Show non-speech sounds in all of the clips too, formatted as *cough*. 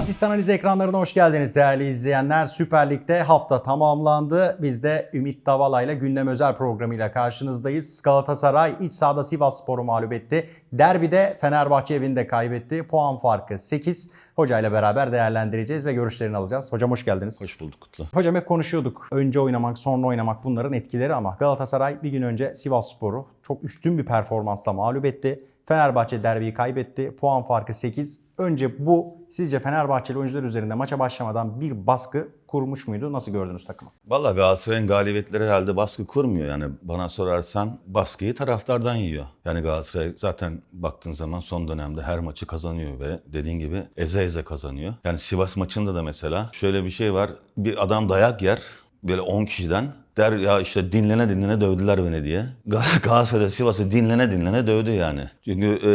Asistan analizi ekranlarına hoş geldiniz değerli izleyenler. Süper Lig'de hafta tamamlandı. Biz de Ümit Davala ile gündem özel programıyla karşınızdayız. Galatasaray iç sahada Sivas Spor'u mağlup etti. Derbide Fenerbahçe evinde kaybetti. Puan farkı 8. Hoca ile beraber değerlendireceğiz ve görüşlerini alacağız. Hocam hoş geldiniz. Hoş bulduk Kutlu. Hocam hep konuşuyorduk. Önce oynamak, sonra oynamak bunların etkileri ama Galatasaray bir gün önce Sivas Spor'u çok üstün bir performansla mağlup etti. Fenerbahçe derbiyi kaybetti. Puan farkı 8. Önce bu sizce Fenerbahçeli oyuncular üzerinde maça başlamadan bir baskı kurmuş muydu? Nasıl gördünüz takımı? Valla Galatasaray'ın galibiyetleri herhalde baskı kurmuyor. Yani bana sorarsan baskıyı taraftardan yiyor. Yani Galatasaray zaten baktığın zaman son dönemde her maçı kazanıyor ve dediğin gibi eze eze kazanıyor. Yani Sivas maçında da mesela şöyle bir şey var. Bir adam dayak yer böyle 10 kişiden der ya işte dinlene dinlene dövdüler beni diye. Gal- *laughs* Galatasaray'da Sivas'ı dinlene dinlene dövdü yani. Çünkü e,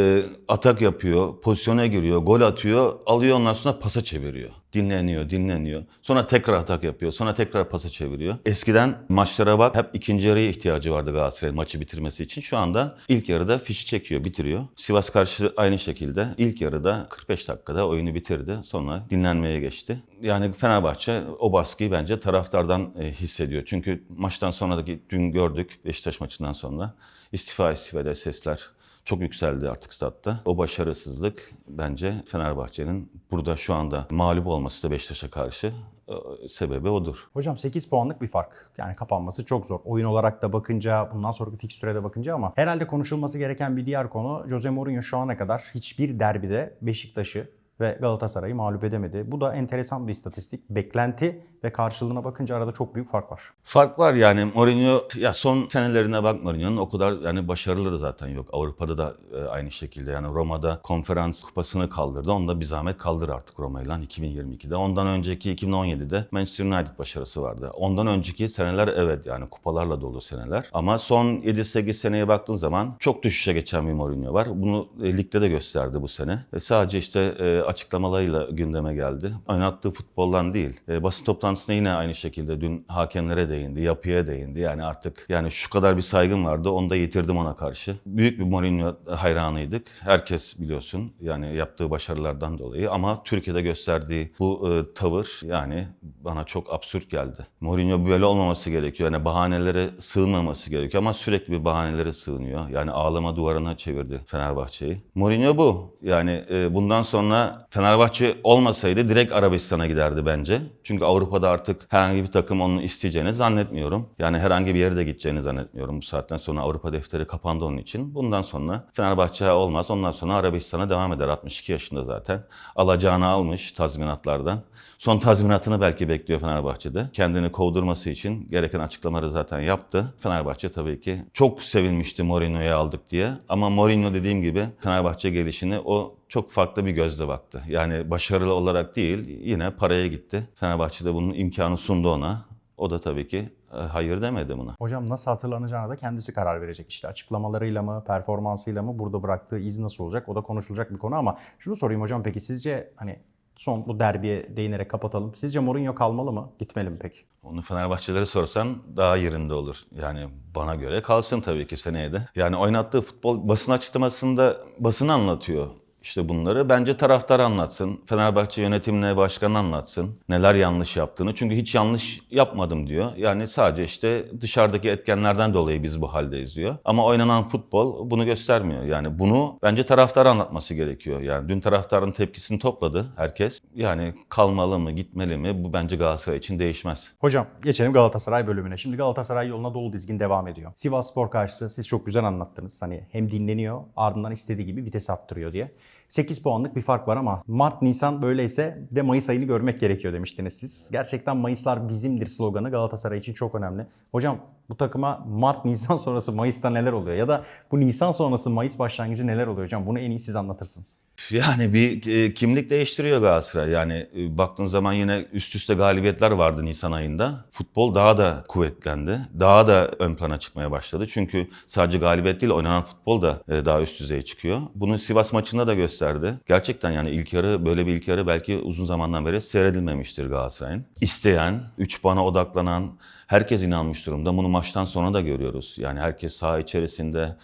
atak yapıyor, pozisyona giriyor, gol atıyor, alıyor ondan sonra pasa çeviriyor. Dinleniyor, dinleniyor. Sonra tekrar atak yapıyor, sonra tekrar pasa çeviriyor. Eskiden maçlara bak hep ikinci yarıya ihtiyacı vardı Galatasaray'ın maçı bitirmesi için. Şu anda ilk yarıda fişi çekiyor, bitiriyor. Sivas karşı aynı şekilde ilk yarıda 45 dakikada oyunu bitirdi. Sonra dinlenmeye geçti. Yani Fenerbahçe o baskıyı bence taraftardan e, hissediyor. Çünkü maçtan sonraki dün gördük Beşiktaş maçından sonra istifa istifade sesler çok yükseldi artık statta. O başarısızlık bence Fenerbahçe'nin burada şu anda mağlup olması da Beşiktaş'a karşı e, sebebi odur. Hocam 8 puanlık bir fark. Yani kapanması çok zor. Oyun olarak da bakınca, bundan sonraki fikstüre de bakınca ama herhalde konuşulması gereken bir diğer konu Jose Mourinho şu ana kadar hiçbir derbide Beşiktaş'ı ve Galatasaray'ı mağlup edemedi. Bu da enteresan bir istatistik. Beklenti ve karşılığına bakınca arada çok büyük fark var. Fark var yani Mourinho ya son senelerine bak Mourinho'nun o kadar yani başarılı da zaten yok. Avrupa'da da e, aynı şekilde yani Roma'da konferans kupasını kaldırdı. Onu da bir zahmet kaldır artık Roma'yla 2022'de. Ondan önceki 2017'de Manchester United başarısı vardı. Ondan önceki seneler evet yani kupalarla dolu seneler. Ama son 7-8 seneye baktığın zaman çok düşüşe geçen bir Mourinho var. Bunu e, ligde de gösterdi bu sene. E, sadece işte e, açıklamalarıyla gündeme geldi. Oynattığı futboldan değil. E, basın toplantısında yine aynı şekilde dün hakemlere değindi, yapıya değindi. Yani artık yani şu kadar bir saygım vardı onu da yitirdim ona karşı. Büyük bir Mourinho hayranıydık. Herkes biliyorsun yani yaptığı başarılardan dolayı ama Türkiye'de gösterdiği bu e, tavır yani bana çok absürt geldi. Mourinho böyle olmaması gerekiyor. Yani bahanelere sığınmaması gerekiyor ama sürekli bir bahanelere sığınıyor. Yani ağlama duvarına çevirdi Fenerbahçe'yi. Mourinho bu. Yani e, bundan sonra Fenerbahçe olmasaydı direkt Arabistan'a giderdi bence. Çünkü Avrupa'da artık herhangi bir takım onu isteyeceğini zannetmiyorum. Yani herhangi bir yere de gideceğini zannetmiyorum. Bu saatten sonra Avrupa defteri kapandı onun için. Bundan sonra Fenerbahçe olmaz. Ondan sonra Arabistan'a devam eder. 62 yaşında zaten. Alacağını almış tazminatlardan. Son tazminatını belki bekliyor Fenerbahçe'de. Kendini kovdurması için gereken açıklamaları zaten yaptı. Fenerbahçe tabii ki çok sevinmişti Mourinho'yu aldık diye. Ama Mourinho dediğim gibi Fenerbahçe gelişini o çok farklı bir gözle baktı. Yani başarılı olarak değil yine paraya gitti. Fenerbahçe de bunun imkanı sundu ona. O da tabii ki e, hayır demedi buna. Hocam nasıl hatırlanacağına da kendisi karar verecek. İşte açıklamalarıyla mı, performansıyla mı, burada bıraktığı iz nasıl olacak? O da konuşulacak bir konu ama şunu sorayım hocam peki sizce hani son bu derbiye değinerek kapatalım. Sizce Mourinho kalmalı mı? Gitmeli mi peki? Onu Fenerbahçelere sorsan daha yerinde olur. Yani bana göre kalsın tabii ki seneye de. Yani oynattığı futbol basın açıklamasında basın anlatıyor. İşte bunları bence taraftar anlatsın. Fenerbahçe yönetimine başkan anlatsın. Neler yanlış yaptığını. Çünkü hiç yanlış yapmadım diyor. Yani sadece işte dışarıdaki etkenlerden dolayı biz bu haldeyiz diyor. Ama oynanan futbol bunu göstermiyor. Yani bunu bence taraftar anlatması gerekiyor. Yani dün taraftarın tepkisini topladı herkes. Yani kalmalı mı, gitmeli mi? Bu bence Galatasaray için değişmez. Hocam geçelim Galatasaray bölümüne. Şimdi Galatasaray yoluna dolu dizgin devam ediyor. Sivas Spor karşısı siz çok güzel anlattınız. Hani hem dinleniyor ardından istediği gibi vites arttırıyor diye. 8 puanlık bir fark var ama Mart, Nisan böyleyse de Mayıs ayını görmek gerekiyor demiştiniz siz. Gerçekten Mayıslar bizimdir sloganı Galatasaray için çok önemli. Hocam bu takıma Mart, Nisan sonrası Mayıs'ta neler oluyor? Ya da bu Nisan sonrası Mayıs başlangıcı neler oluyor hocam? Bunu en iyi siz anlatırsınız. Yani bir e, kimlik değiştiriyor Galatasaray. Yani e, baktığın zaman yine üst üste galibiyetler vardı Nisan ayında. Futbol daha da kuvvetlendi. Daha da ön plana çıkmaya başladı. Çünkü sadece galibiyet değil oynanan futbol da e, daha üst düzeye çıkıyor. Bunu Sivas maçında da gösterdi. Gerçekten yani ilk yarı böyle bir ilk yarı belki uzun zamandan beri seyredilmemiştir Galatasaray'ın. İsteyen, 3 puana odaklanan, herkes inanmış durumda. Bunu maçtan sonra da görüyoruz. Yani herkes saha içerisinde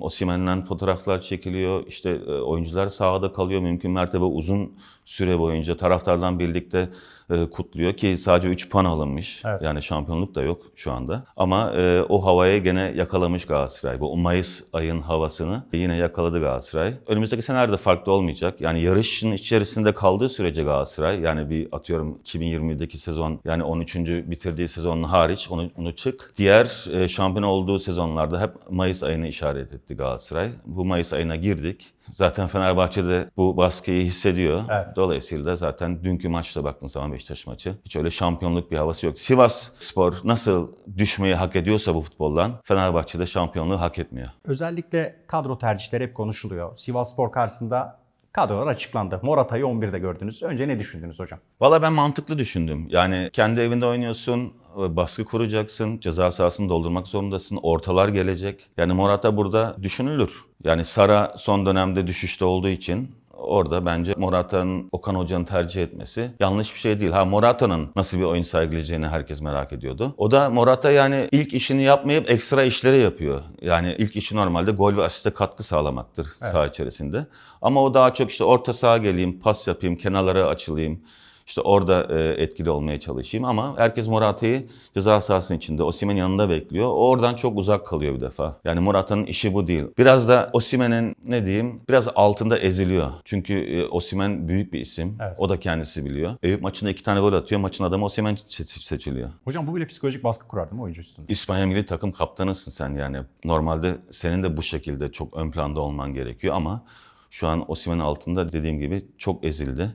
Osimhen'le fotoğraflar çekiliyor. İşte e, oyuncular sahada kalıyor. Mümkün mertebe uzun süre boyunca taraftardan birlikte e, kutluyor ki sadece 3 puan alınmış. Evet. Yani şampiyonluk da yok şu anda. Ama e, o havayı gene yakalamış Galatasaray. Bu Mayıs ayın havasını yine yakaladı Galatasaray. Önümüzdeki senelerde farklı olmayacak. Yani yarışın içerisinde kaldığı sürece Galatasaray yani bir atıyorum 2020'deki sezon yani 13. bitirdiği sezonun hariç onu, onu çık. Diğer e, şampiyon olduğu sezonlarda hep Mayıs ayını işaret etti Galatasaray. Bu Mayıs ayına girdik. Zaten Fenerbahçe'de bu baskıyı hissediyor. Evet. Dolayısıyla da zaten dünkü maçta baktığın zaman Beşiktaş maçı hiç öyle şampiyonluk bir havası yok. Sivas Spor nasıl düşmeyi hak ediyorsa bu futboldan Fenerbahçe'de şampiyonluğu hak etmiyor. Özellikle kadro tercihleri hep konuşuluyor. Sivas Spor karşısında kadrolar açıklandı. Morata'yı 11'de gördünüz. Önce ne düşündünüz hocam? Valla ben mantıklı düşündüm. Yani kendi evinde oynuyorsun, baskı kuracaksın, ceza sahasını doldurmak zorundasın, ortalar gelecek. Yani Morata burada düşünülür. Yani Sara son dönemde düşüşte olduğu için orada bence Morata'nın Okan Hoca'nın tercih etmesi yanlış bir şey değil. Ha Morata'nın nasıl bir oyun sergileyeceğini herkes merak ediyordu. O da Morata yani ilk işini yapmayıp ekstra işleri yapıyor. Yani ilk işi normalde gol ve asiste katkı sağlamaktır saha içerisinde. Ama o daha çok işte orta saha geleyim, pas yapayım, kenarlara açılayım. İşte orada e, etkili olmaya çalışayım ama herkes Morata'yı ceza sahasının içinde Osimhen'in yanında bekliyor. O oradan çok uzak kalıyor bir defa. Yani Morata'nın işi bu değil. Biraz da Osimhen'in ne diyeyim biraz altında eziliyor. Çünkü e, Osimhen büyük bir isim. Evet. O da kendisi biliyor. Eyüp maçında iki tane gol atıyor. Maçın adamı Osimhen se- seçiliyor. Hocam bu bile psikolojik baskı kurar değil mi oyuncu üstünde? İspanya milli takım kaptanısın sen yani. Normalde senin de bu şekilde çok ön planda olman gerekiyor ama şu an Osimhen'in altında dediğim gibi çok ezildi.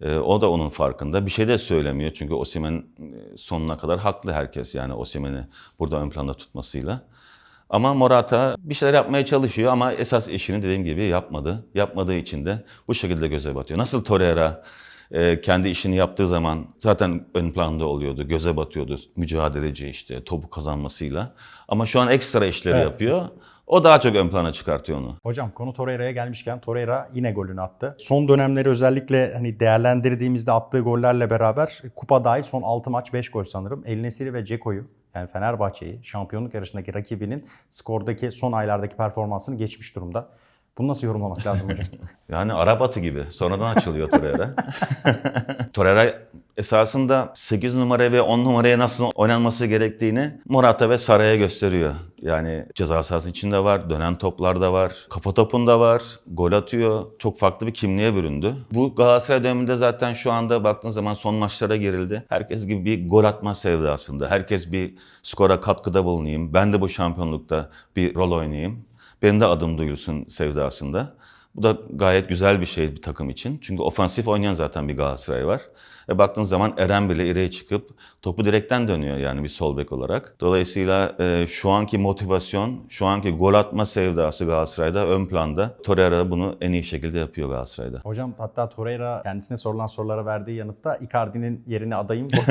Ee, o da onun farkında. Bir şey de söylemiyor çünkü Osimhen e, sonuna kadar haklı herkes yani Osimhen'i burada ön planda tutmasıyla. Ama Morata bir şeyler yapmaya çalışıyor ama esas işini dediğim gibi yapmadı. Yapmadığı için de bu şekilde göze batıyor. Nasıl Torreira e, kendi işini yaptığı zaman zaten ön planda oluyordu, göze batıyordu mücadeleci işte topu kazanmasıyla. Ama şu an ekstra işleri Evet. yapıyor. O daha çok ön plana çıkartıyor onu. Hocam konu Torreira'ya gelmişken Torreira yine golünü attı. Son dönemleri özellikle hani değerlendirdiğimizde attığı gollerle beraber kupa dahil son 6 maç 5 gol sanırım. El Nesiri ve Ceko'yu yani Fenerbahçe'yi şampiyonluk yarışındaki rakibinin skordaki son aylardaki performansını geçmiş durumda. Bunu nasıl yorumlamak lazım hocam? *laughs* Yani Arap atı gibi. Sonradan açılıyor Torreira. *laughs* Torreira esasında 8 numara ve 10 numaraya nasıl oynanması gerektiğini Morata ve Saray'a gösteriyor. Yani ceza sahası içinde var, dönen toplar da var, kafa topunda var, gol atıyor. Çok farklı bir kimliğe büründü. Bu Galatasaray döneminde zaten şu anda baktığın zaman son maçlara girildi. Herkes gibi bir gol atma sevdasında. Herkes bir skora katkıda bulunayım. Ben de bu şampiyonlukta bir rol oynayayım. Benim de adım duyulsun sevdasında. Bu da gayet güzel bir şey bir takım için. Çünkü ofansif oynayan zaten bir Galatasaray var. E baktığın zaman Eren bile ileriye çıkıp topu direkten dönüyor yani bir sol bek olarak. Dolayısıyla e, şu anki motivasyon, şu anki gol atma sevdası Galatasaray'da ön planda. Torreira bunu en iyi şekilde yapıyor Galatasaray'da. Hocam hatta Torreira kendisine sorulan sorulara verdiği yanıtta Icardi'nin yerine adayım gol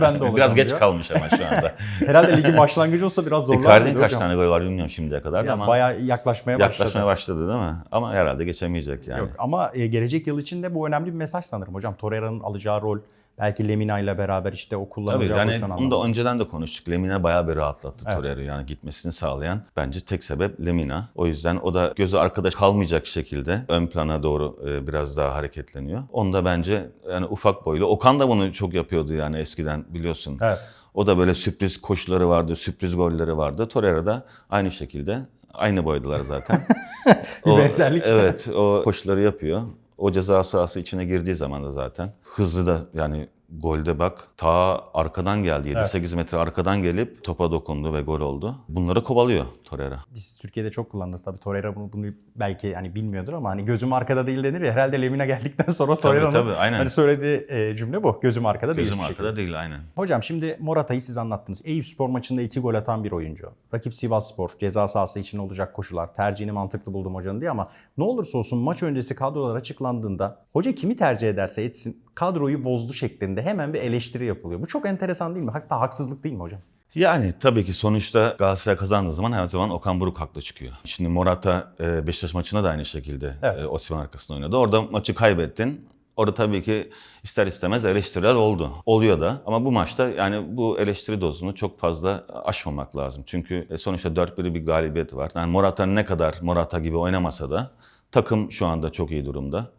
ben de olacağım Biraz geç diyor. kalmış ama şu anda. *laughs* Herhalde ligin başlangıcı olsa biraz zorlar Icardi'nin kaç hocam? tane gol var bilmiyorum şimdiye kadar da Ya ama bayağı yaklaşmaya başladı. yaklaşmaya başladı değil mi? Ama herhalde geçemeyecek yani. Yok ama e, gelecek yıl için de bu önemli bir mesaj sanırım hocam. Torreira'nın alacağı rol belki Lemina ile beraber işte o Tabii kullanacağı yani pozisyon onu da önceden de konuştuk. Lemina bayağı bir rahatlattı Evet. Torreira'yı. Yani gitmesini sağlayan bence tek sebep Lemina. O yüzden o da gözü arkada kalmayacak şekilde ön plana doğru e, biraz daha hareketleniyor. Onu da bence yani ufak boylu. Okan da bunu çok yapıyordu yani eskiden biliyorsun. Evet. O da böyle sürpriz koşuları vardı, sürpriz golleri vardı. Torreira da aynı şekilde. Aynı boydular zaten. *laughs* Bir benzerlik. Evet, o koşuları yapıyor. O ceza sahası içine girdiği zaman da zaten hızlı da yani golde bak ta arkadan geldi. 7-8 metre arkadan gelip topa dokundu ve gol oldu. Bunları kovalıyor Torreira. Biz Türkiye'de çok kullanırız tabii. Torreira bunu, bunu belki hani bilmiyordur ama hani gözüm arkada değil denir ya. Herhalde Lemina geldikten *laughs* sonra Torreira'nın hani söylediği e, cümle bu. Gözüm arkada değil. Gözüm hiçbir şekilde. arkada değil aynen. Hocam şimdi Morata'yı siz anlattınız. Eyüp Spor maçında iki gol atan bir oyuncu. Rakip Sivas Spor, ceza sahası için olacak koşular. Tercihini mantıklı buldum hocanın diye ama ne olursa olsun maç öncesi kadrolar açıklandığında hoca kimi tercih ederse etsin kadroyu bozdu şeklinde hemen bir eleştiri yapılıyor. Bu çok enteresan değil mi? Hatta haksızlık değil mi hocam? Yani tabii ki sonuçta Galatasaray kazandığı zaman her zaman Okan Buruk haklı çıkıyor. Şimdi Morata e, Beşiktaş maçına da aynı şekilde Evet. e, Osimhen arkasında oynadı. Orada maçı kaybettin. Orada tabii ki ister istemez eleştiriler oldu. Oluyor da ama bu maçta yani bu eleştiri dozunu çok fazla aşmamak lazım. Çünkü e, sonuçta 4-1'i bir galibiyet var. Yani Morata ne kadar Morata gibi oynamasa da takım şu anda çok iyi durumda.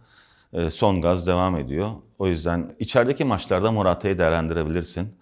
E, Son gaz devam ediyor. O yüzden içerideki maçlarda Morata'yı değerlendirebilirsin.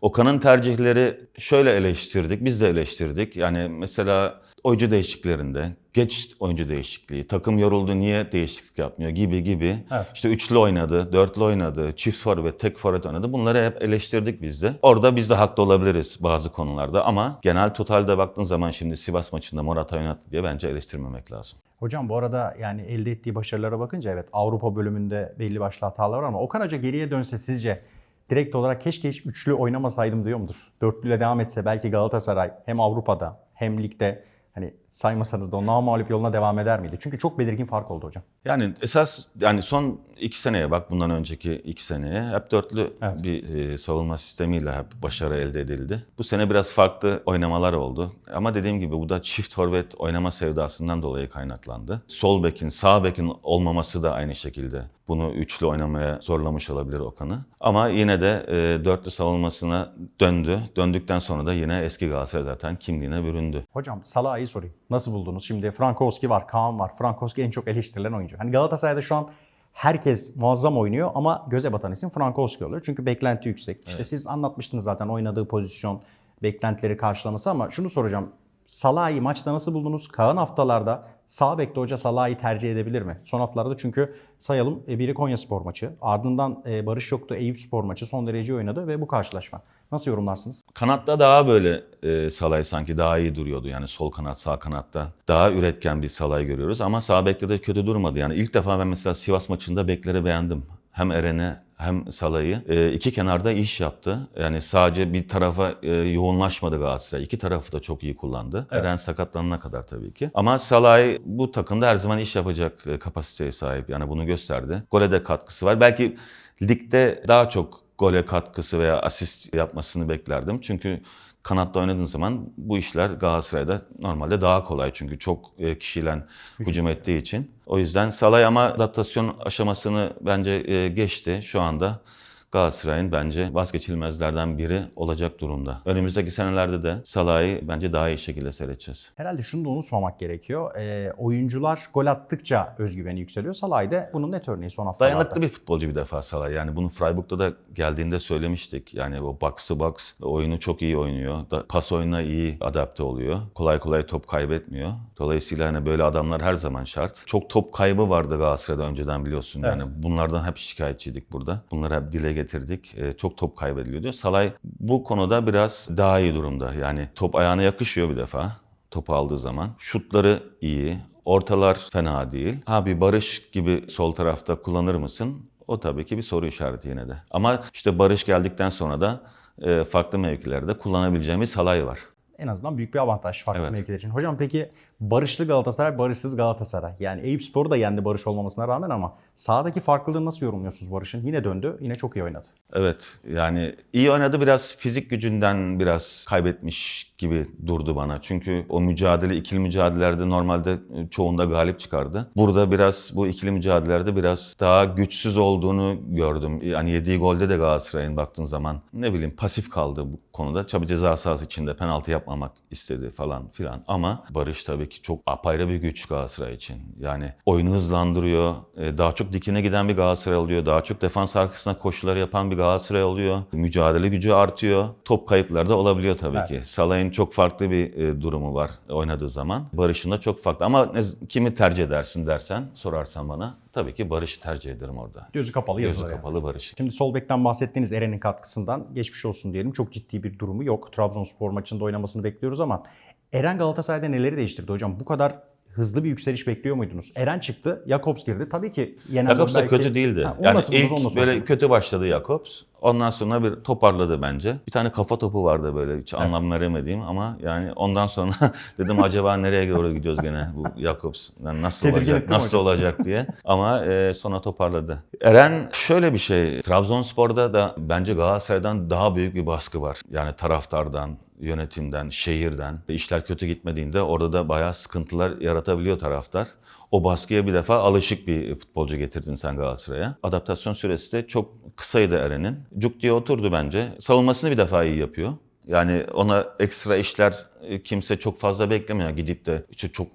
Okan'ın tercihleri şöyle eleştirdik, biz de eleştirdik. Yani mesela oyuncu değişikliklerinde, geç oyuncu değişikliği, takım yoruldu niye değişiklik yapmıyor gibi gibi. Evet. İşte üçlü oynadı, dörtlü oynadı, çift forvet, tek forvet oynadı. Bunları hep eleştirdik biz de. Orada biz de haklı olabiliriz bazı konularda ama genel totalde baktığın zaman şimdi Sivas maçında Morata oynattı diye bence eleştirmemek lazım. Hocam bu arada yani elde ettiği başarılara bakınca evet Avrupa bölümünde belli başlı hatalar var ama Okan Hoca geriye dönse sizce direkt olarak keşke hiç üçlü oynamasaydım diyor mudur? Dörtlüyle devam etse belki Galatasaray hem Avrupa'da hem ligde hani saymasanız da o namalip yoluna devam eder miydi? Çünkü çok belirgin fark oldu hocam. Yani esas yani son iki seneye bak bundan önceki iki seneye hep dörtlü Evet. bir e, savunma sistemiyle hep başarı elde edildi. Bu sene biraz farklı oynamalar oldu. Ama dediğim gibi bu da çift forvet oynama sevdasından dolayı kaynaklandı. Sol bekin, sağ bekin olmaması da aynı şekilde bunu üçlü oynamaya zorlamış olabilir Okan'ı. Ama yine de e, dörtlü savunmasına döndü. Döndükten sonra da yine eski Galatasaray zaten kimliğine büründü. Hocam Salah'ı sorayım. Nasıl buldunuz? Şimdi Frankowski var, Kaan var. Frankowski en çok eleştirilen oyuncu. Hani Galatasaray'da şu an herkes muazzam oynuyor ama göze batan isim Frankowski oluyor. Çünkü beklenti yüksek. İşte siz anlatmıştınız zaten oynadığı pozisyon, beklentileri karşılaması ama şunu soracağım. Salah'ı maçta nasıl buldunuz? Kalan haftalarda sağ bekte hoca Salah'ı tercih edebilir mi? Son haftalarda çünkü sayalım e, biri Konya Spor maçı. Ardından e, Barış yoktu Eyüp Spor maçı. Son derece oynadı ve bu karşılaşma. Nasıl yorumlarsınız? Kanatta daha böyle e, Salay sanki daha iyi duruyordu. Yani sol kanat, sağ kanatta daha üretken bir Salay görüyoruz. Ama sağ bekte de kötü durmadı. Yani ilk defa ben mesela Sivas maçında bekleri beğendim. Hem Eren'i hem Salah'ı. E, iki kenarda iş yaptı. Yani sadece bir tarafa e, yoğunlaşmadı Galatasaray. İki tarafı da çok iyi kullandı. Eren sakatlanana kadar tabii ki. Ama Salah bu takımda her zaman iş yapacak e, kapasiteye sahip. Yani bunu gösterdi. Gole de katkısı var. Belki ligde daha çok gole katkısı veya asist yapmasını beklerdim. Çünkü kanatta oynadığın zaman bu işler Galatasaray'da normalde daha kolay. Çünkü çok e, kişiyle hücum ettiği için. O yüzden Salay ama adaptasyon aşamasını bence e, geçti. Şu anda Galatasaray'ın bence vazgeçilmezlerden biri olacak durumda. Önümüzdeki senelerde de Salah'ı bence daha iyi şekilde seyredeceğiz. Herhalde şunu da unutmamak gerekiyor. Ee, oyuncular gol attıkça özgüveni yükseliyor. Salah da bunun net örneği son haftalarda. Dayanıklı bir futbolcu bir defa Salah. Yani bunu Freiburg'da da geldiğinde söylemiştik. Yani o box to box oyunu çok iyi oynuyor. Da, pas oyununa iyi adapte oluyor. Kolay kolay top kaybetmiyor. Dolayısıyla hani böyle adamlar her zaman şart. Çok top kaybı vardı Galatasaray'da önceden biliyorsun. Yani bunlardan hep şikayetçiydik burada. Bunları hep dile getirdik. Ee, çok top kaybediliyordu. Salah bu konuda biraz daha iyi durumda. Yani top ayağına yakışıyor bir defa. Topu aldığı zaman. Şutları iyi. Ortalar fena değil. Ha bir Barış gibi sol tarafta kullanır mısın? O tabii ki bir soru işareti yine de. Ama işte Barış geldikten sonra da e, farklı mevkilerde kullanabileceğimiz Salay var. En azından büyük bir avantaj farklı Evet. mevkiler için. Hocam peki barışlı Galatasaray, barışsız Galatasaray. Yani Eyüp Spor'u da yendi barış olmamasına rağmen ama sahadaki farklılığı nasıl yorumluyorsunuz Barış'ın? Yine döndü, yine çok iyi oynadı. Evet yani iyi oynadı biraz fizik gücünden biraz kaybetmiş gibi durdu bana. Çünkü o mücadele ikili mücadelelerde normalde çoğunda galip çıkardı. Burada biraz bu ikili mücadelelerde biraz daha güçsüz olduğunu gördüm. Yani yediği golde de Galatasaray'ın baktığın zaman ne bileyim pasif kaldı bu konuda. Tabii ceza sahası içinde penaltı yapmamak istedi falan filan. Ama Barış tabii ki çok apayrı bir güç Galatasaray için. Yani oyunu hızlandırıyor. e, Daha çok dikine giden bir Galatasaray oluyor. Daha çok defans arkasına koşular yapan bir Galatasaray oluyor. Mücadele gücü artıyor. Top kayıpları da olabiliyor tabii Evet. ki. Salah'ın çok farklı bir e, durumu var oynadığı zaman. Barış'ın da çok farklı. Ama kimi tercih edersin dersen, sorarsan bana tabii ki Barış'ı tercih ederim orada. Gözü kapalı Gözü yazılır. yani. kapalı Barış. Şimdi sol bekten bahsettiğiniz Eren'in katkısından geçmiş olsun diyelim. Çok ciddi bir durumu yok. Trabzonspor maçında oynamasını bekliyoruz ama Eren Galatasaray'da neleri değiştirdi hocam? Bu kadar hızlı bir yükseliş bekliyor muydunuz? Eren çıktı, Jakobs girdi. Tabii ki yenen Jakobs da belki- kötü değildi. Ha, yani nasıl ilk da böyle kötü başladı Jakobs. Ondan sonra bir toparladı bence. Bir tane kafa topu vardı böyle hiç anlam veremediğim ama yani ondan sonra *laughs* dedim acaba nereye doğru gidiyoruz gene bu Jakobs yani nasıl Tedirgin olacak nasıl hocam? olacak diye *laughs* ama e, sonra toparladı. Eren şöyle bir şey Trabzonspor'da da bence Galatasaray'dan daha büyük bir baskı var. Yani taraftardan yönetimden, şehirden. işler kötü gitmediğinde orada da bayağı sıkıntılar yaratabiliyor taraftar. O baskıya bir defa alışık bir futbolcu getirdin sen Galatasaray'a. Adaptasyon süresi de çok kısaydı Eren'in. Cuk diye oturdu bence. Savunmasını bir defa iyi yapıyor. Yani ona ekstra işler e, kimse çok fazla beklemiyor. Gidip de işte çok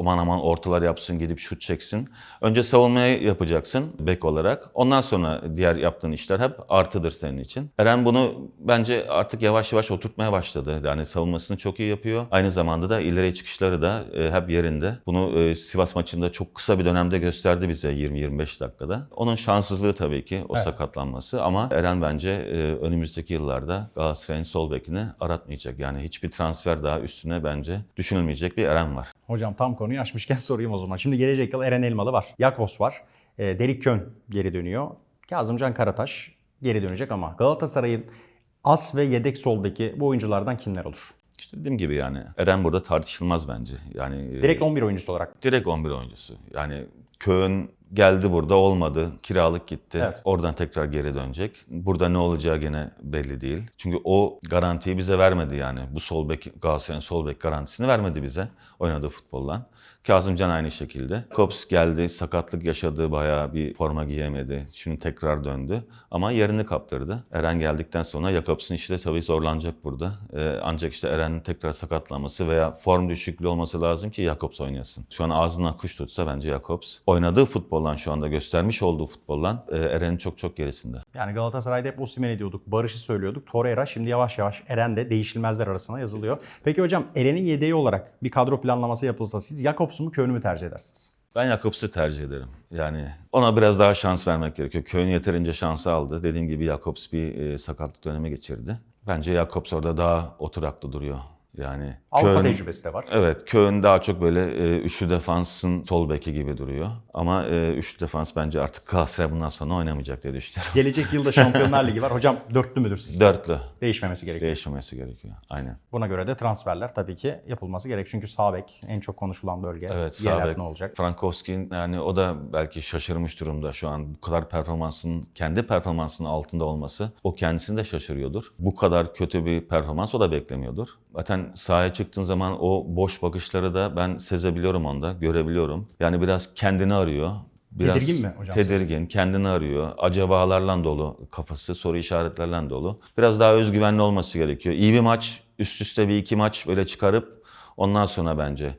aman aman ortalar yapsın, gidip şut çeksin. Önce savunmayı yapacaksın bek olarak. Ondan sonra diğer yaptığın işler hep artıdır senin için. Eren bunu bence artık yavaş yavaş oturtmaya başladı. Yani savunmasını çok iyi yapıyor. Aynı zamanda da ileri çıkışları da e, hep yerinde. Bunu e, Sivas maçında çok kısa bir dönemde gösterdi bize 20-25 dakikada. Onun şanssızlığı tabii ki o Evet. sakatlanması ama Eren bence e, önümüzdeki yıllarda Galatasaray'ın sol bekini aratmayacak. Yani hiçbir transfer daha üstüne bence düşünülmeyecek bir Eren var. Hocam tam konuyu açmışken *laughs* sorayım o zaman. Şimdi gelecek yıl Eren Elmalı var. Jakobs var. E, Derik Kön geri dönüyor. Kazımcan Karataş geri dönecek ama Galatasaray'ın as ve yedek sol beki bu oyunculardan kimler olur? İşte dediğim gibi yani Eren burada tartışılmaz bence. Yani e, Direkt 11 oyuncusu olarak. direkt 11 oyuncusu. Yani Köğün geldi burada olmadı. Kiralık gitti. Evet. Oradan tekrar geri dönecek. Burada ne olacağı gene belli değil. Çünkü o garantiyi bize vermedi yani. Bu sol bek Galatasaray'ın sol bek garantisini vermedi bize oynadığı futboldan. Kazımcan aynı şekilde. Kops geldi, sakatlık yaşadı, bayağı bir forma giyemedi. Şimdi tekrar döndü ama yerini kaptırdı. Eren geldikten sonra Jakobs'un işi de tabii zorlanacak burada. Ee, ancak işte Eren'in tekrar sakatlanması veya form düşüklüğü olması lazım ki Jakobs oynasın. Şu an ağzından kuş tutsa bence Jakobs. Oynadığı futboldan şu anda göstermiş olduğu futboldan e, Eren'in çok çok gerisinde. Yani Galatasaray'da hep Osimhen'i diyorduk, Barış'ı söylüyorduk. Torreira şimdi yavaş yavaş Eren de değişilmezler arasına yazılıyor. Peki hocam Eren'in yedeği olarak bir kadro planlaması yapılsa siz Jakobs'u mu Kön'ü mü tercih edersiniz? Ben Jakobs'u tercih ederim. Yani ona biraz daha şans vermek gerekiyor. Köyün yeterince şansı aldı. Dediğim gibi Jakobs bir e, sakatlık dönemi geçirdi. Bence Jakobs orada daha oturaklı duruyor. Yani Avrupa Köln- tecrübesi de var. Evet, Köln daha çok böyle e, üçlü defansın sol beki gibi duruyor. Ama e, üçlü defans bence artık Galatasaray bundan sonra oynamayacak diye düşünüyorum. Gelecek yılda Şampiyonlar *laughs* Ligi var. Hocam dörtlü müdür sizce? Dörtlü Değişmemesi gerekiyor. değişmemesi gerekiyor. Aynen. Buna göre de transferler tabii ki yapılması gerek. Çünkü sağ bek en çok konuşulan bölge. Evet, sağ bek. ne olacak? Frankowski yani o da belki şaşırmış durumda şu an. Bu kadar performansın, kendi performansının altında olması o kendisini de şaşırıyordur. Bu kadar kötü bir performans o da beklemiyordur. Zaten sahaya çıktığın zaman o boş bakışları da ben sezebiliyorum onda, görebiliyorum. Yani biraz kendini arıyor. Biraz Tedirgin mi hocam? Tedirgin, kendini arıyor. Acabalarla dolu kafası, soru işaretlerle dolu. Biraz daha özgüvenli olması gerekiyor. İyi bir maç, üst üste bir iki maç böyle çıkarıp ondan sonra bence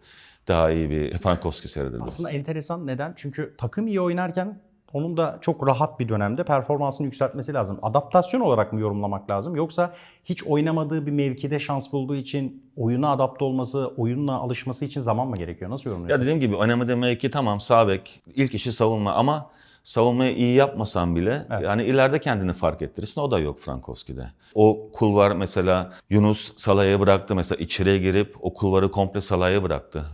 daha iyi bir Frankowski seyredildi. Aslında enteresan neden? Çünkü takım iyi oynarken onun da çok rahat bir dönemde performansını yükseltmesi lazım. Adaptasyon olarak mı yorumlamak lazım? Yoksa hiç oynamadığı bir mevkide şans bulduğu için oyuna adapte olması, oyunla alışması için zaman mı gerekiyor? Nasıl Ya yorumluyorsunuz? dediğim gibi önemli demek ki tamam sağ bek ilk işi savunma ama savunmayı iyi yapmasan bile Evet. yani ileride kendini fark ettirirsin. O da yok Frankowski'de. O kulvar mesela Yunus Salah'a bıraktı. Mesela içeriye girip o kulvarı komple Salah'a bıraktı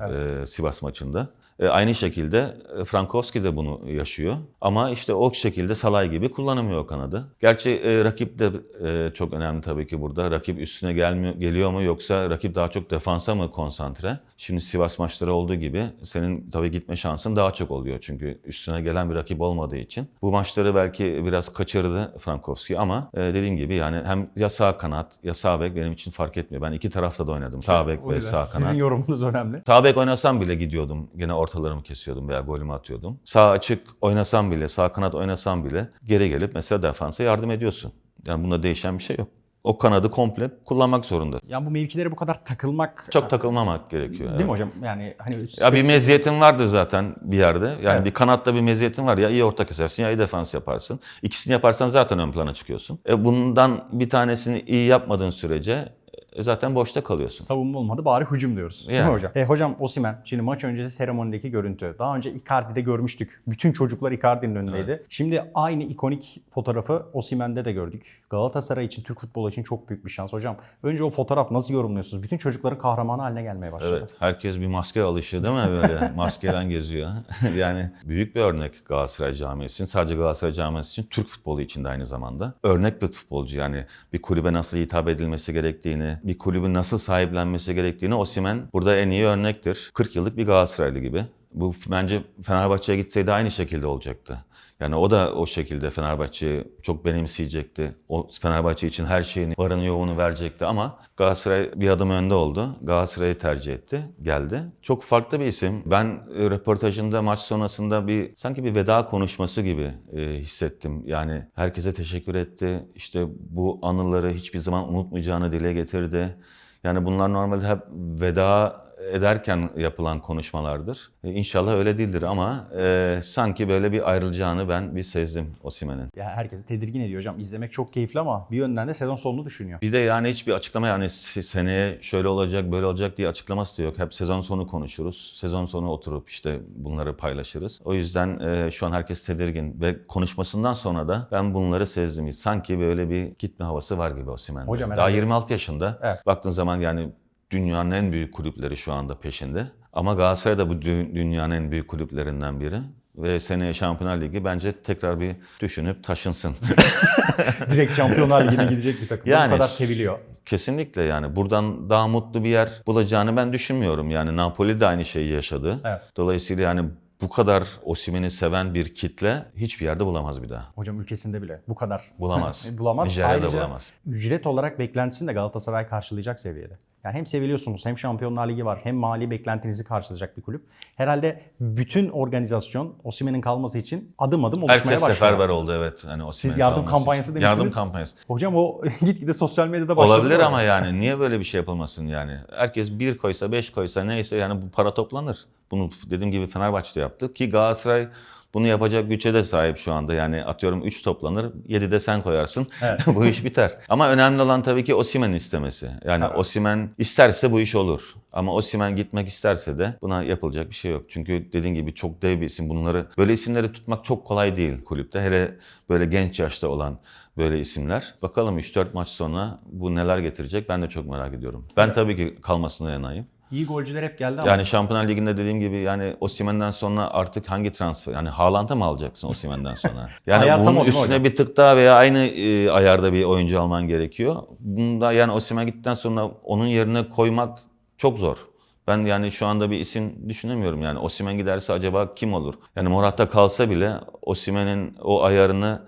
e, Sivas maçında. E, aynı şekilde e, Frankowski de bunu yaşıyor. Ama işte o şekilde Salay gibi kullanamıyor kanadı. Gerçi e, rakip de çok önemli tabii ki burada. Rakip üstüne gelmiyor, geliyor mu yoksa rakip daha çok defansa mı konsantre? Şimdi Sivas maçları olduğu gibi senin tabii gitme şansın daha çok oluyor. Çünkü üstüne gelen bir rakip olmadığı için. Bu maçları belki biraz kaçırdı Frankowski ama e, dediğim gibi yani hem ya sağ kanat ya sağ bek benim için fark etmiyor. Ben iki tarafta da oynadım. Sağ bek ve sağ kanat. Sizin yorumunuz önemli. Sağ bek oynasam bile gidiyordum. Gene ortalarımı kesiyordum veya golümü atıyordum. Sağ açık oynasam bile, sağ kanat oynasam bile geri gelip mesela defansa yardım ediyorsun. Yani bunda değişen bir şey yok. O kanadı komple kullanmak zorunda. Ya bu mevkilere bu kadar takılmak Çok takılmamak gerekiyor. değil mi hocam? Yani hani Ya bir meziyetin vardır zaten bir yerde. Yani Evet. bir kanatta bir meziyetin var. Ya iyi orta kesersin ya iyi defans yaparsın. İkisini yaparsan zaten ön plana çıkıyorsun. E bundan bir tanesini iyi yapmadığın sürece zaten boşta kalıyorsun. savunma olmadı bari hücum diyoruz. Değil mi Yani. hocam? E, hocam Osimen şimdi maç öncesi seremonideki görüntü. Daha önce Icardi'de görmüştük. Bütün çocuklar Icardi'nin önündeydi. Şimdi aynı ikonik fotoğrafı Osimen'de de gördük. Galatasaray için, Türk futbolu için çok büyük bir şans hocam. Önce o fotoğraf nasıl yorumluyorsunuz? Bütün çocukların kahramanı haline gelmeye başladı. Evet. Herkes bir maske alışıyor değil mi böyle? *laughs* Maskeyle geziyor. *laughs* yani büyük bir örnek Galatasaray camiası için. Sadece Galatasaray camiası için, Türk futbolu için de aynı zamanda. Örnek bir futbolcu yani bir kulübe nasıl hitap edilmesi gerektiğini, bir kulübün nasıl sahiplenmesi gerektiğini Osimhen burada en iyi örnektir. 40 yıllık bir Galatasaraylı gibi. Bu bence Fenerbahçe'ye gitseydi aynı şekilde olacaktı. Yani o da o şekilde Fenerbahçe'yi çok benimseyecekti. O Fenerbahçe için her şeyini, varını yoğunu verecekti ama Galatasaray bir adım önde oldu. Galatasaray'ı tercih etti, geldi. Çok farklı bir isim. Ben e, röportajında maç sonrasında bir sanki bir veda konuşması gibi e, hissettim. Yani herkese teşekkür etti. İşte bu anıları hiçbir zaman unutmayacağını dile getirdi. Yani bunlar normalde hep veda ederken yapılan konuşmalardır. E, İnşallah öyle değildir ama e, sanki böyle bir ayrılacağını ben bir sezdim Osimhen'in. Ya herkesi tedirgin ediyor hocam. İzlemek çok keyifli ama bir yönden de sezon sonunu düşünüyor. Bir de yani hiçbir açıklama yani se- seneye şöyle olacak böyle olacak diye açıklaması da yok. Hep sezon sonu konuşuruz. Sezon sonu oturup işte bunları paylaşırız. O yüzden e, şu an herkes tedirgin ve konuşmasından sonra da ben bunları sezdim. Sanki böyle bir gitme havası var gibi Osimhen'de. Hocam Daha herhalde- 26 yaşında. Evet. Baktığın zaman yani dünyanın en büyük kulüpleri şu anda peşinde. Ama Galatasaray da bu dü- dünyanın en büyük kulüplerinden biri. Ve seneye Şampiyonlar Ligi bence tekrar bir düşünüp taşınsın. *laughs* Direkt Şampiyonlar Ligi'ne gidecek bir takım. Yani- Bu kadar seviliyor. Kesinlikle yani buradan daha mutlu bir yer bulacağını ben düşünmüyorum. Yani Napoli de aynı şeyi yaşadı. Evet. Dolayısıyla yani bu kadar Osimhen'i seven bir kitle hiçbir yerde bulamaz bir daha. Hocam ülkesinde bile bu kadar. Bulamaz. *laughs* bulamaz. Nijerya'da Ayrıca bulamaz. ücret olarak beklentisini de Galatasaray karşılayacak seviyede. Yani hem seviliyorsunuz hem Şampiyonlar Ligi var hem mali beklentinizi karşılayacak bir kulüp. Herhalde bütün organizasyon Osimhen'in kalması için adım adım oluşmaya Herkes başlıyor. seferber oldu evet. Hani Siz yardım kampanyası için. demişsiniz. Yardım kampanyası. Hocam o *laughs* gitgide sosyal medyada başladı. Olabilir ama yani niye böyle bir şey yapılmasın yani? Herkes bir koysa beş koysa neyse yani bu para toplanır. Bunu dediğim gibi Fenerbahçe'de yaptı ki Galatasaray bunu yapacak güce de sahip şu anda. Yani atıyorum 3 toplanır, 7 de sen koyarsın. Evet. *laughs* bu iş biter. Ama önemli olan tabii ki Osimhen'in istemesi. Yani Tabii. Osimhen isterse bu iş olur. Ama Osimhen gitmek isterse de buna yapılacak bir şey yok. Çünkü dediğin gibi çok dev bir isim. Bunları böyle isimleri tutmak çok kolay değil kulüpte. Hele böyle genç yaşta olan böyle isimler. Bakalım 3-4 maç sonra bu neler getirecek ben de çok merak ediyorum. Ben tabii ki kalmasına yanayım. İyi golcüler hep geldi ama Yani Şampiyonlar Ligi'nde dediğim gibi yani Osimhen'den sonra artık hangi transfer yani Haaland'a mı alacaksın Osimhen'den sonra? *laughs* Yani Ayar tam bunun üstüne hocam? bir tık daha veya aynı e, ayarda bir oyuncu alman gerekiyor. Bunda yani Osimhen gittikten sonra onun yerine koymak çok zor. Ben yani şu anda bir isim düşünemiyorum yani Osimhen giderse acaba kim olur? Yani Morata kalsa bile Osimhen'in o ayarını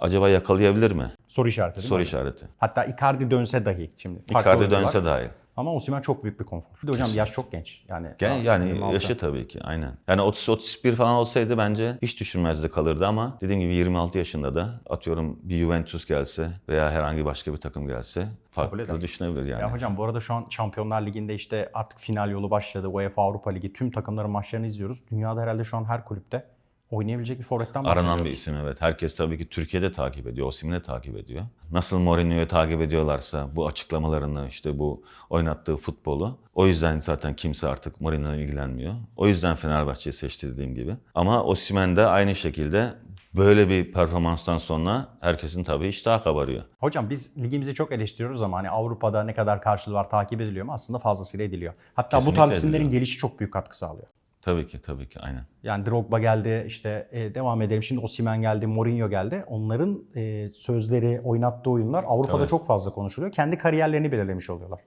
acaba yakalayabilir mi? soru işareti Soru mi? işareti. Hatta Icardi dönse dahi şimdi. Icardi dönse dahil. Ama Osimhen çok büyük bir konfor. Bir de hocam yaş çok genç. Yani Gen- yani 26. yaşı tabii ki aynen. Yani 30-31 falan olsaydı bence hiç düşünmezdi kalırdı ama dediğim gibi 26 yaşında da atıyorum bir Juventus gelse veya herhangi başka bir takım gelse farklı düşünebilir yani. Ya hocam bu arada şu an Şampiyonlar Ligi'nde işte artık final yolu başladı. UEFA Avrupa Ligi tüm takımların maçlarını izliyoruz. Dünyada herhalde şu an her kulüpte oynayabilecek bir forvetten bahsediyoruz. Aranan bir isim evet. Herkes tabii ki Türkiye'de takip ediyor. Osimhen'i takip ediyor. Nasıl Mourinho'yu takip ediyorlarsa bu açıklamalarını işte bu oynattığı futbolu. O yüzden zaten kimse artık Mourinho'yla ilgilenmiyor. O yüzden Fenerbahçe'yi seçti dediğim gibi. Ama Osimhen de aynı şekilde böyle bir performanstan sonra herkesin tabii iştahı kabarıyor. Hocam biz ligimizi çok eleştiriyoruz ama hani Avrupa'da ne kadar karşılığı var takip ediliyor mu? Aslında fazlasıyla ediliyor. Hatta bu Kesinlikle tarz isimlerin ediliyor. gelişi çok büyük katkı sağlıyor. Tabii ki tabii ki aynen. Yani Drogba geldi işte e, devam edelim. Şimdi Osimhen geldi, Mourinho geldi. Onların e, sözleri, oynattığı oyunlar Avrupa'da Tabii. çok fazla konuşuluyor. Kendi kariyerlerini belirlemiş oluyorlar.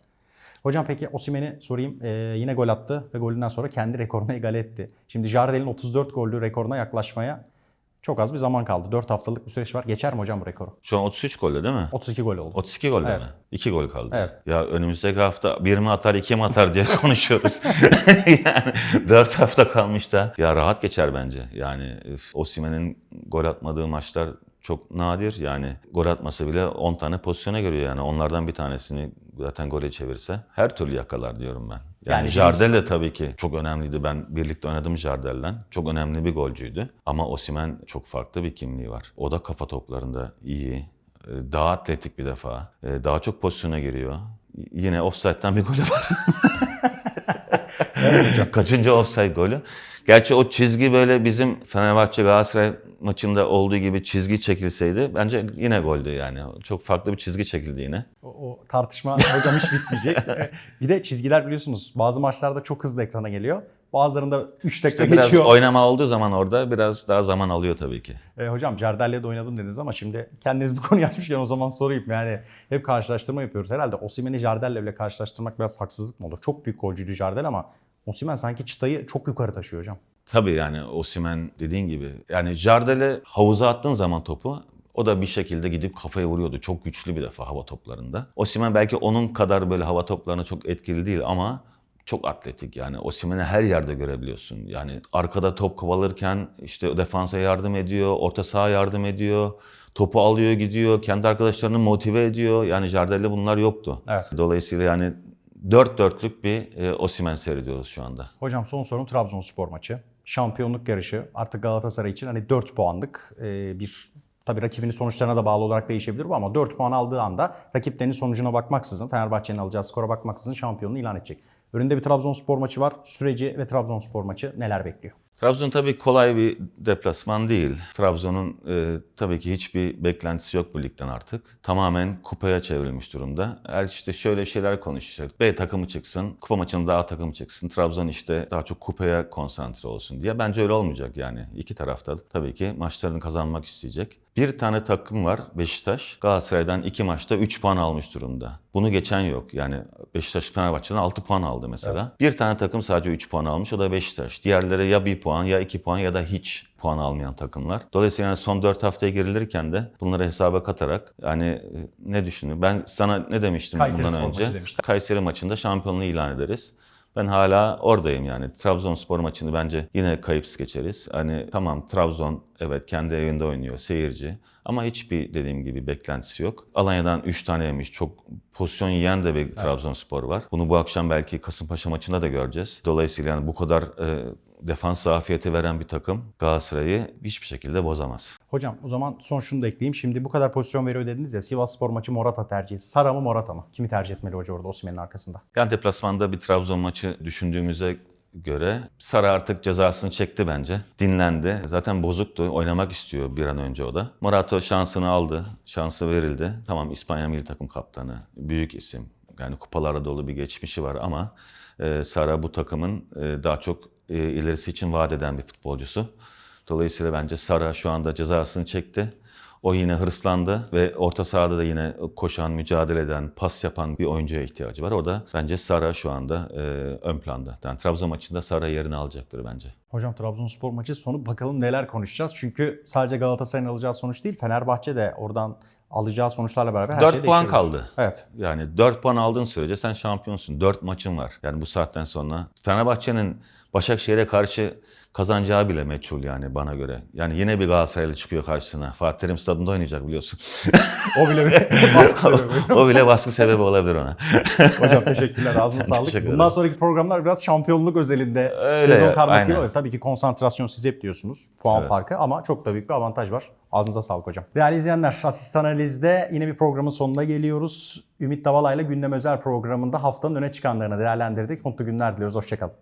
Hocam peki Osimhen'i sorayım. E, yine gol attı ve golünden sonra kendi rekorunu egale etti. Şimdi Jardel'in 34 gollü rekoruna yaklaşmaya çok az bir zaman kaldı. 4 haftalık bir süreç var. Geçer mi hocam bu rekoru? Şu an 33 golde değil mi? 32 gol oldu. 32 golde Evet. mi? 2 gol kaldı. Evet. Ya önümüzdeki hafta bir mi atar iki mi atar diye *laughs* konuşuyoruz. *laughs* yani 4 hafta kalmış da. Ya rahat geçer bence. Yani üf, Osimhen'in gol atmadığı maçlar çok nadir. Yani gol atması bile 10 tane pozisyona görüyor yani. Onlardan bir tanesini zaten gole çevirse her türlü yakalar diyorum ben. Yani, Yani Jardel de tabii ki çok önemliydi. Ben birlikte oynadım Jardel'le. Çok önemli bir golcüydü. Ama Osimhen çok farklı bir kimliği var. O da kafa toplarında iyi. Ee, Daha atletik bir defa. Ee, Daha çok pozisyona giriyor. Yine offside'den bir golü var. *laughs* Kaçıncı offside golü? Gerçi o çizgi böyle bizim Fenerbahçe Galatasaray maçında olduğu gibi çizgi çekilseydi bence yine goldü yani. Çok farklı bir çizgi çekildi yine. O, o tartışma hocam hiç bitmeyecek. *laughs* bir de çizgiler biliyorsunuz bazı maçlarda çok hızlı ekrana geliyor. Bazılarında 3 dakika Biraz geçiyor. oynama olduğu zaman orada biraz daha zaman alıyor tabii ki. E, hocam Jardel'le de oynadım dediniz ama şimdi kendiniz bu konuyu açmışken o zaman sorayım. Yani hep karşılaştırma yapıyoruz. Herhalde Osimhen'i Jardel'le bile karşılaştırmak biraz haksızlık mı olur? Çok büyük golcüydü Jardel ama Osimhen sanki çıtayı çok yukarı taşıyor hocam. Tabii yani Osimhen dediğin gibi. Yani Jardel'e havuza attığın zaman topu o da bir şekilde gidip kafaya vuruyordu. Çok güçlü bir defa hava toplarında. Osimhen belki onun kadar böyle hava toplarına çok etkili değil ama çok atletik yani Osimhen'i her yerde görebiliyorsun. Yani arkada top kovalarken işte defansa yardım ediyor, orta saha yardım ediyor, topu alıyor gidiyor, kendi arkadaşlarını motive ediyor. Yani Jardel'de bunlar yoktu. Evet. Dolayısıyla yani dört dörtlük bir e, Osimhen seyrediyoruz şu anda. Hocam son sorum Trabzonspor maçı. Şampiyonluk yarışı artık Galatasaray için hani 4 puanlık e, bir tabii rakibinin sonuçlarına da bağlı olarak değişebilir bu ama 4 puan aldığı anda rakiplerinin sonucuna bakmaksızın Fenerbahçe'nin alacağı skora bakmaksızın şampiyonluğu ilan edecek. Önünde bir Trabzonspor maçı var. Süreci ve Trabzonspor maçı neler bekliyor? Trabzon tabii kolay bir deplasman değil. Trabzon'un e, tabii ki hiçbir beklentisi yok bu ligden artık. Tamamen kupaya çevrilmiş durumda. Eğer işte şöyle şeyler konuşacak. B takımı çıksın, kupa maçında A takımı çıksın. Trabzon işte daha çok kupaya konsantre olsun diye. Bence öyle olmayacak yani. İki tarafta tabii ki maçlarını kazanmak isteyecek. Bir tane takım var Beşiktaş. Galatasaray'dan iki maçta 3 puan almış durumda. Bunu geçen yok. Yani Beşiktaş Fenerbahçe'den 6 puan aldı mesela. Bir tane takım sadece 3 puan almış o da Beşiktaş. Diğerleri ya 1 puan ya 2 puan ya da hiç puan almayan takımlar. Dolayısıyla yani son 4 haftaya girilirken de bunları hesaba katarak yani ne düşünüyorum? Ben sana ne demiştim Kayseri bundan önce? maçı. Kayseri maçında şampiyonluğu ilan ederiz. Ben hala oradayım yani. Trabzonspor maçını bence yine kayıpsız geçeriz. Hani tamam Trabzon evet kendi evinde oynuyor seyirci. Ama hiçbir dediğim gibi beklentisi yok. Alanya'dan 3 tane yemiş. Çok pozisyon yiyen de bir Trabzonspor var. Bunu bu akşam belki Kasımpaşa maçında da göreceğiz. Dolayısıyla yani bu kadar e, defans zafiyeti veren bir takım Galatasaray'ı hiçbir şekilde bozamaz. Hocam o zaman son şunu da ekleyeyim. Şimdi bu kadar pozisyon veriyor dediniz ya Sivas Spor maçı Morata tercihi. Sara mı Morata mı? Kimi tercih etmeli hoca orada Osimhen'in arkasında? Yani deplasmanda bir Trabzon maçı düşündüğümüze göre Sara artık cezasını çekti bence. Dinlendi. Zaten bozuktu. Oynamak istiyor bir an önce o da. Morato şansını aldı. Şansı verildi. Tamam İspanya milli takım kaptanı. Büyük isim. Yani kupalara dolu bir geçmişi var ama e, Sara bu takımın e, daha çok e, ilerisi için vaat eden bir futbolcusu. Dolayısıyla bence Sara şu anda cezasını çekti. O yine hırslandı ve orta sahada da yine koşan, mücadele eden, pas yapan bir oyuncuya ihtiyacı var. O da bence Sara şu anda e, ön planda. Yani Trabzon maçında Sara yerini alacaktır bence. Hocam Trabzonspor maçı sonu bakalım neler konuşacağız. Çünkü sadece Galatasaray'ın alacağı sonuç değil Fenerbahçe de oradan alacağı sonuçlarla beraber her 4 şey puan değişebilir. kaldı. Evet. Yani 4 puan aldığın sürece sen şampiyonsun. 4 maçın var. Yani bu saatten sonra Fenerbahçe'nin Başakşehir'e karşı kazanacağı bile meçhul yani bana göre. Yani yine bir Galatasaraylı çıkıyor karşısına. Fatih Terim stadında oynayacak biliyorsun. *laughs* O bile bir baskı *laughs* sebebi. o bile baskı sebebi olabilir ona. *laughs* Hocam teşekkürler. Ağzına sağlık. teşekkür Bundan sonraki programlar biraz şampiyonluk özelinde Öyle, sezon karması gibi olur. Tabii ki konsantrasyon siz hep diyorsunuz. Puan Evet. farkı ama çok da büyük bir avantaj var. Ağzınıza sağlık hocam. Değerli izleyenler, Asistan Analiz'de yine bir programın sonuna geliyoruz. Ümit Davalay'la gündem özel programında haftanın öne çıkanlarını değerlendirdik. Mutlu günler diliyoruz. Hoşçakalın.